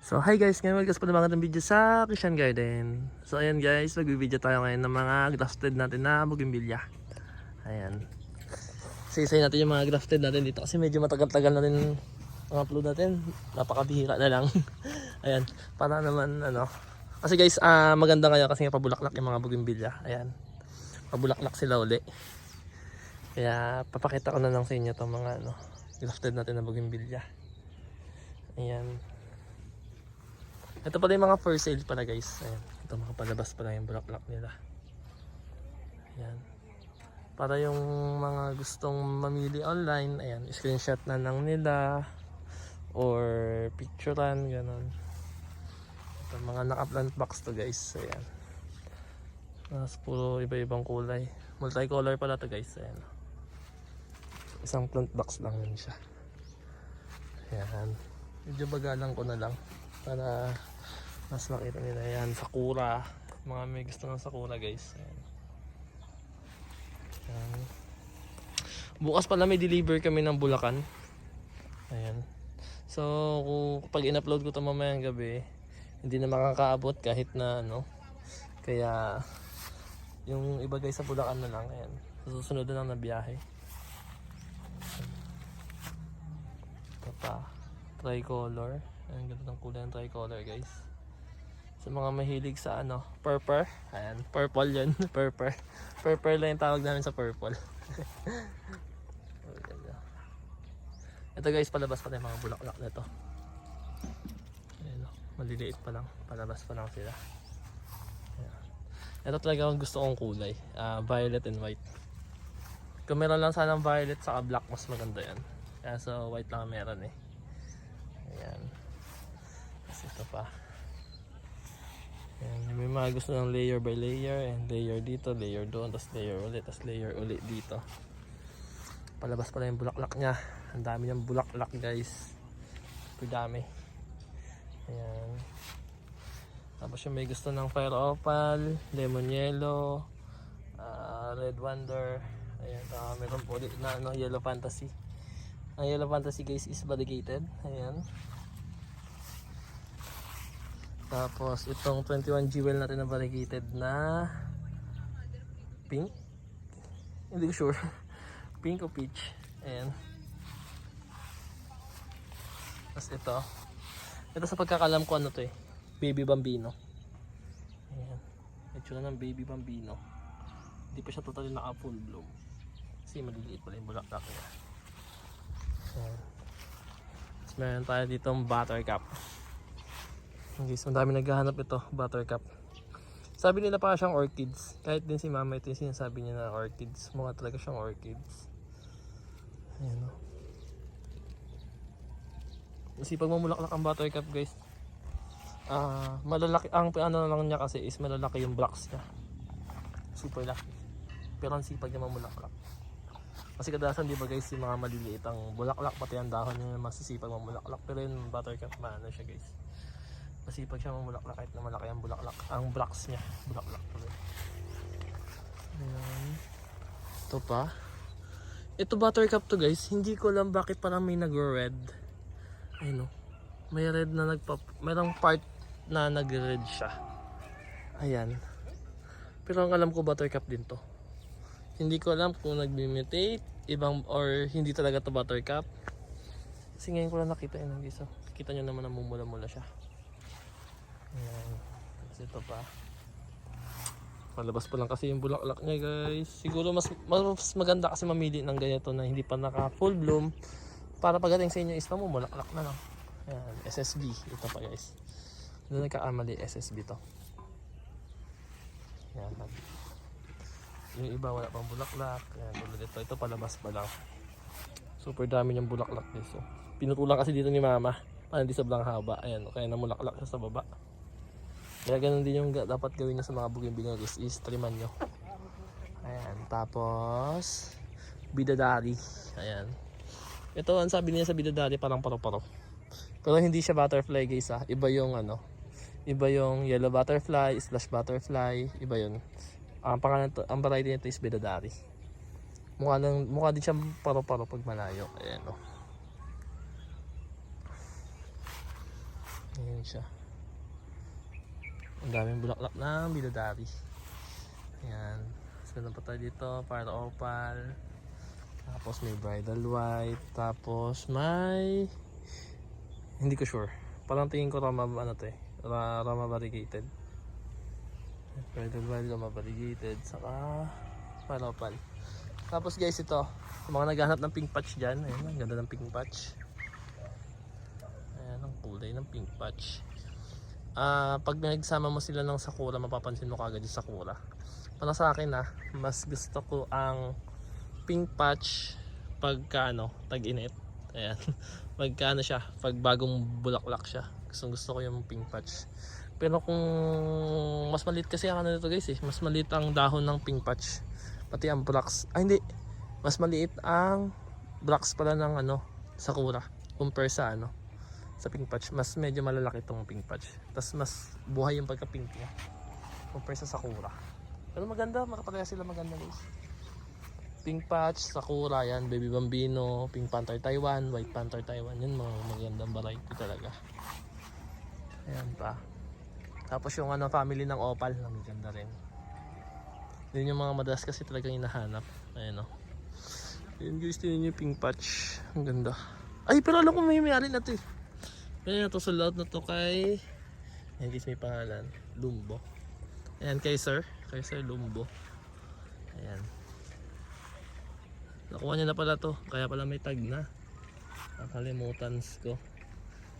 So hi guys, ngayon magkas pa naman ng video sa Christian Garden. So ayan guys, mag-video tayo ngayon ng mga grafted natin na bougainvillea. Ayan. Sisay natin yung mga grafted natin dito kasi medyo matagal-tagal na rin ang upload natin. Napakabihira na lang. ayan, para naman ano. Kasi guys, ah maganda ngayon kasi nga pabulaklak yung mga bougainvillea. Ayan. Pabulaklak sila uli. Kaya papakita ko na lang sa inyo itong mga ano, grafted natin na bougainvillea. Ayan. Ito pala yung mga for sale pala guys. Ayan. Ito mga pala yung bulaklak nila. Ayan. Para yung mga gustong mamili online, ayan, screenshot na lang nila or picturean, ganun. Ito mga naka-plant box to guys. Ayan. Tapos puro iba-ibang kulay. Multicolor pala to guys. Ayan. Isang plant box lang yun siya. Ayan. Medyo bagalang ko na lang para mas makita nila yan sakura. Mga may gusto ng sakura guys. Ayan. Ayan. bukas pala may deliver kami ng Bulacan. Ayan. So kung pag in-upload ko to mamayang gabi hindi na makakaabot kahit na ano. Kaya yung iba guys sa Bulacan na lang ayan. Susunod na lang na biyahe. Ito pa. Tricolor. Ayan, ganda ng kulay ng tricolor guys. Sa mga mahilig sa ano, purple. Ayan, purple yun. purple. Purple lang yung tawag namin sa purple. Ito guys, palabas pa na yung mga bulaklak na ito. Ayan, oh, maliliit pa lang. Palabas pa lang sila. Ayan. Ito talaga ang gusto kong kulay. ah, violet and white. Kung meron lang sanang violet saka black, mas maganda yan. Kaya so white lang ang meron eh. Ayan. Tapos ito pa. May mga gusto ng layer by layer and layer dito, layer doon, tapos layer ulit, tapos layer ulit dito. Palabas pala yung bulaklak niya. Ang dami niyang bulaklak guys. Dami. Ayan. Tapos yung may gusto ng fire opal, lemon yellow, ah, red wonder, ayan, uh, meron po ulit na ano, yellow fantasy. Ang yellow fantasy guys is variegated. Ayan. Tapos itong 21 jewel natin na variegated na pink. Hindi ko sure. pink o peach. Ayan. Tapos ito. Ito sa pagkakalam ko ano to eh. Baby bambino. Ayan. Itsura ng baby bambino. Hindi pa siya totally naka full bloom. Kasi maliliit pala yung bulaklak niya. Ayan. Tapos meron tayo ditong buttercup. Guys, ang dami naghahanap ito, buttercup. Sabi nila pa siyang orchids. Kahit din si mama ito yung sinasabi niya na orchids. Mukha talaga siyang orchids. Ayan o. Kasi pag mamulaklak ang buttercup guys, ah malalaki, ang ano lang niya kasi is malalaki yung blocks niya. Super laki. Pero ang sipag niya mamulaklak. Kasi kadalasan di ba guys yung mga maliliit ang bulaklak pati ang dahon niya masisipag mamulaklak. Pero yung buttercup maano siya guys masipag siya mamulaklak kahit na malaki ang bulaklak. Ang blocks niya bulaklak tuloy. Ayan. Ito pa. Ito buttercup to guys. Hindi ko alam bakit parang may nag red ayun o may red na nagpa mayroong part na nag red siya. Ayan. Pero ang alam ko buttercup din to. Hindi ko alam kung nag-mutate ibang or hindi talaga to buttercup. Kasi ngayon ko lang nakita yun guys oh. kita nyo naman na mumula-mula siya Ayan. Tapos ito pa. Palabas pa lang kasi yung bulaklak niya guys. Siguro mas, mas maganda kasi mamili ng ganito na hindi pa naka full bloom. Para pagdating sa inyo is mamumulaklak na lang. Ayan. SSB. Ito pa guys. Doon nagkakamali SSB to. Ayan. Yung iba wala pang bulaklak. Ayan. Tulad ito. Ito palabas pa lang. Super dami niyang bulaklak guys. So, pinutulan kasi dito ni mama. Para hindi sobrang haba. Ayan. Kaya namulaklak siya sa baba. Kaya ganun din yung dapat gawin nyo sa mga bougainvillea is, is triman nyo. Ayan. Tapos, bidadari. Ayan. Ito, ang sabi niya sa bidadari parang paro-paro. Pero hindi siya butterfly guys ha. Iba yung ano. Iba yung yellow butterfly, slash butterfly. Iba yun. Ang pangalan ang variety nito is bidadari. Mukha, lang, mukha din siyang paro-paro pag malayo. Ayan o. Ayan siya. Ang daming bulaklak ng bidadari. Ayan. So, pa tayo dito para opal. Tapos may bridal white. Tapos may... Hindi ko sure. Parang tingin ko rama, ano to eh. Ra- Rama variegated. Bridal white, rama variegated. Saka para opal. Tapos guys ito. Sa mga naghahanap ng pink patch dyan. Ayan, ang ganda ng pink patch. Ayan ang kulay ng pink patch. Ah, pag nagsama mo sila ng sakura, mapapansin mo kagad yung sakura. Para sa akin ah, mas gusto ko ang pink patch pagka ano, tag-init. Ayan. Pagka ano siya, pag bagong bulaklak siya. Gusto gusto ko yung pink patch. Pero kung mas maliit kasi ang ano nito guys eh, mas maliit ang dahon ng pink patch. Pati ang blocks. Ay hindi, mas maliit ang blocks pala ng ano, sakura compare sa ano, sa pink patch. Mas medyo malalaki itong pink patch. Tapos mas buhay yung pagka-pink niya compare sa sakura. Pero maganda, makapareha sila maganda guys. Pink patch, sakura yan, baby bambino, pink panther Taiwan, white panther Taiwan. Yun mga magandang variety talaga. Ayan pa. Tapos yung ano, family ng opal, ang ganda rin. Yun yung mga madalas kasi talagang hinahanap. Ayan o. Ayan guys, yun yung pink patch. Ang ganda. Ay, pero alam ko may may-ari na to eh. Ayan to sa lahat na to kay... Ayan may pangalan. Lumbo. Ayan kay sir. Kay sir Lumbo. Ayan. Nakuha niya na pala to. Kaya pala may tag na. Nakalimutan ko.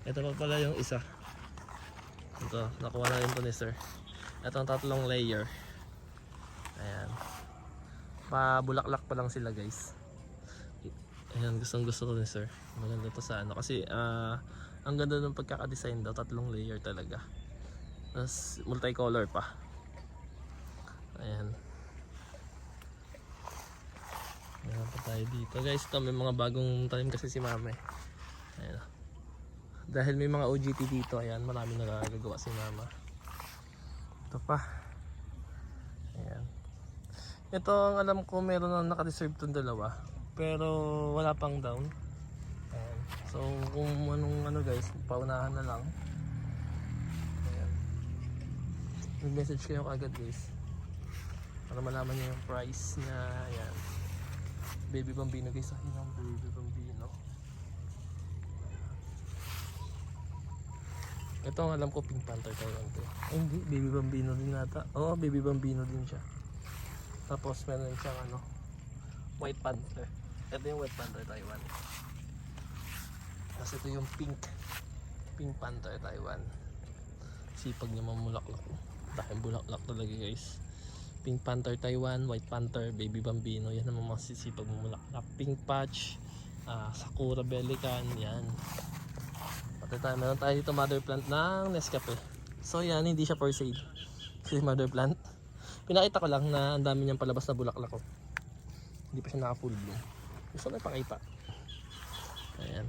Ito pa pala yung isa. Ito, nakuha na rin to ni sir. Ito ang tatlong layer. Ayan. Pabulaklak pa lang sila guys. Ayan, gustong gusto ko ni sir. Maganda to sa ano. Kasi, ah, ang ganda ng pagkakadesign daw. Tatlong layer talaga. Tapos, multicolor pa. Ayan. Meron pa tayo dito. Guys, ito may mga bagong tanim kasi si mama. Ayan. Dahil may mga OGT dito, ayan, marami nagagawa si mama. Ito pa. Ayan. Ito ang alam ko meron na naka-reserve tong dalawa. Pero wala pang down. So kung anong ano guys, paunahan na lang. Ayan. Mag-message kayo kagad guys. Para malaman niyo yung price niya. Ayan. Baby Bambino guys. Ayan ang Baby Bambino. Ito ang alam ko Pink Panther to. Ay, hindi, Baby Bambino din nata. Oo, Baby Bambino din siya. Tapos meron siyang ano, White Panther. Ito yung White Panther Taiwan. Tapos ito yung Pink. Pink Panther Taiwan. Sipag niya mamulaklak. Dahil bulaklak talaga guys. Pink Panther Taiwan, White Panther, Baby Bambino. Yan ang mga sisipag mamulaklak. Pink Patch, ah, Sakura Belican, yan. Pati tayo, meron tayo dito mother plant ng Nescafe. So yan, hindi siya for sale. Kasi mother plant. Pinakita ko lang na ang dami niyang palabas na bulaklak ko. Hindi pa siya naka full bloom. Gusto ko ipakita. Ayan.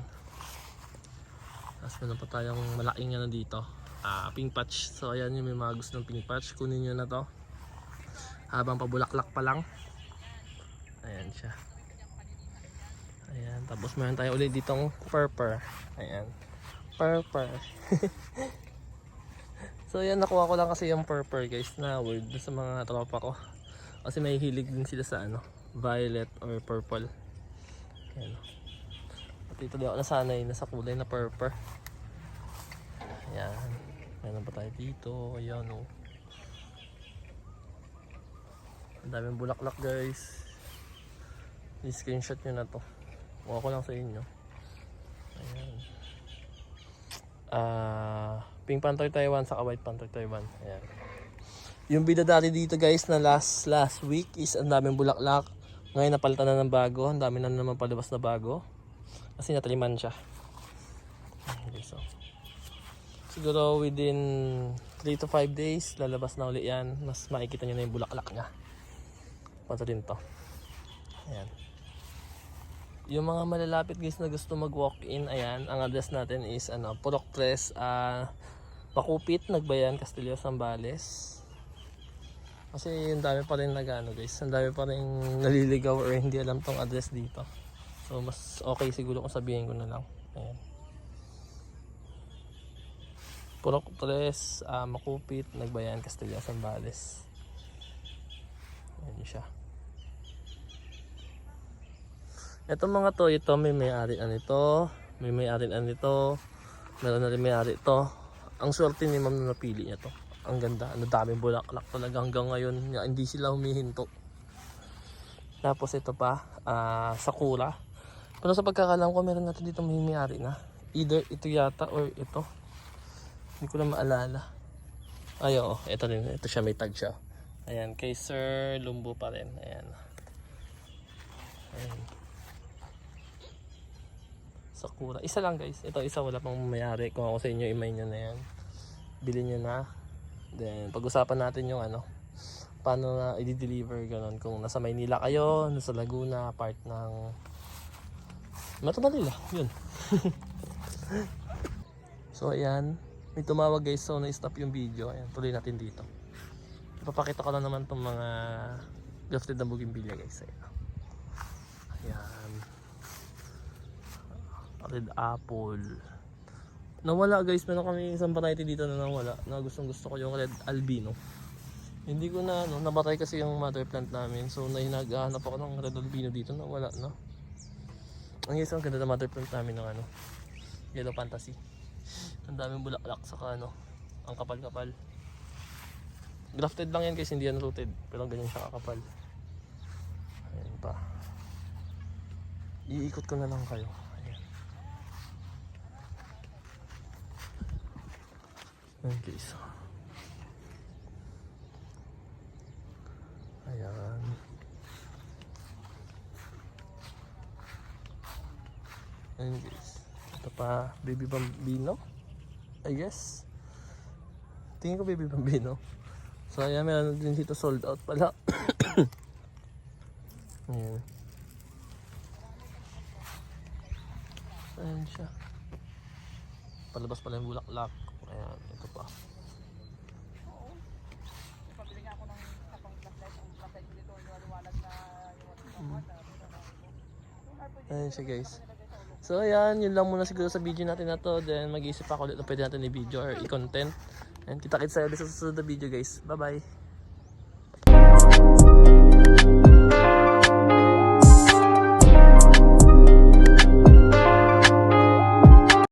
Tapos meron pa tayong malaking ano dito. Ah, pink patch. So ayan yung may mga gusto ng pink patch. Kunin nyo na to. Habang pabulaklak pa lang. Ayan siya. Ayan. Tapos meron tayo ulit ditong purple. Ayan. Purple. so yan, nakuha ko lang kasi yung purple guys na word sa mga tropa ko. Kasi may hilig din sila sa ano, violet or purple. Ayan. At ito di ako nasanay na sa kulay na purple. Ayan. Meron pa tayo dito. Ayan o. Oh. Ang daming bulaklak guys. I-screenshot nyo na to. Kuha ko lang sa inyo. Ayan. Ah, Pink Panther Taiwan sa White Panther Taiwan. Ayan. Yung bidadari dito guys na last last week is ang daming bulaklak. Ngayon napalitan na ng bago. Ang dami na naman palabas na bago. Kasi nataliman siya. So. Siguro within 3 to 5 days, lalabas na uli yan. Mas makikita nyo na yung bulaklak niya. Pato rin to. Ayan. Yung mga malalapit guys na gusto mag-walk-in, ayan, ang address natin is ano, Purok Tres, ah, Pakupit, Nagbayan, Castillo, Zambales. Kasi yung dami pa rin nag ano guys, ang dami pa rin naliligaw or hindi alam tong address dito. So mas okay siguro kung sabihin ko na lang. Ayan. Purok Tres, ah, Makupit, Nagbayan, Castilla, Zambales. Ayan siya. Ito mga to, ito may may-ari na nito, may may-ari na nito, meron na rin may-ari ito. Ang swerte ni ma'am na napili niya to. Ang ganda, ang daming bulaklak talaga hanggang ngayon, nga hindi sila humihinto. Tapos ito pa, ah, Sakura. Pero sa pagkakalam ko, meron natin dito may may-ari na. Either ito yata or ito. Hindi ko na maalala. Ay, oo. Ito rin. Ito siya. May tag siya. Ayan. Kay Sir Lumbo pa rin. Ayan. Ayan. Sakura. Isa lang guys. Ito isa wala pang mayari. Kung ako sa inyo, imay nyo na yan. Bilhin nyo na. Then, pag-usapan natin yung ano. Paano na i-deliver ganun. Kung nasa Maynila kayo, nasa Laguna, part ng Metro Manila. Yun. so, ayan. May tumawag guys. So, na-stop yung video. Ayan. Tuloy natin dito. Ipapakita ko na naman itong mga grafted na bougainvillea guys. Ayan. Ayan. Red apple. Nawala guys. Meron kami isang variety dito na nawala. Na gustong gusto ko yung red albino. Hindi ko na, no, nabatay kasi yung mother plant namin. So, nahinagahanap ako ng red albino dito. Nawala, no? Ang isa ang ganda ng mother plant namin ng ano, Yellow Fantasy. Ang daming bulaklak saka ano, ang kapal-kapal. Grafted lang yan kasi hindi yan rooted. Pero ganyan siya kakapal. Ayan pa. Iikot ko na lang kayo. Ayan guys. Ayan. Ayan guys. Ito pa, baby bambino. I guess. Tingin ko baby bambino. So ayan, meron din dito sold out pala. ayan. Ayan siya. Palabas pala yung bulaklak. Ayan, ito pa. Ayan siya guys. So ayan, yun lang muna siguro sa video natin na to. Then mag-iisip ako ulit na pwede natin i-video or i-content. And kita-kits ulit sa susunod na video guys. Bye bye!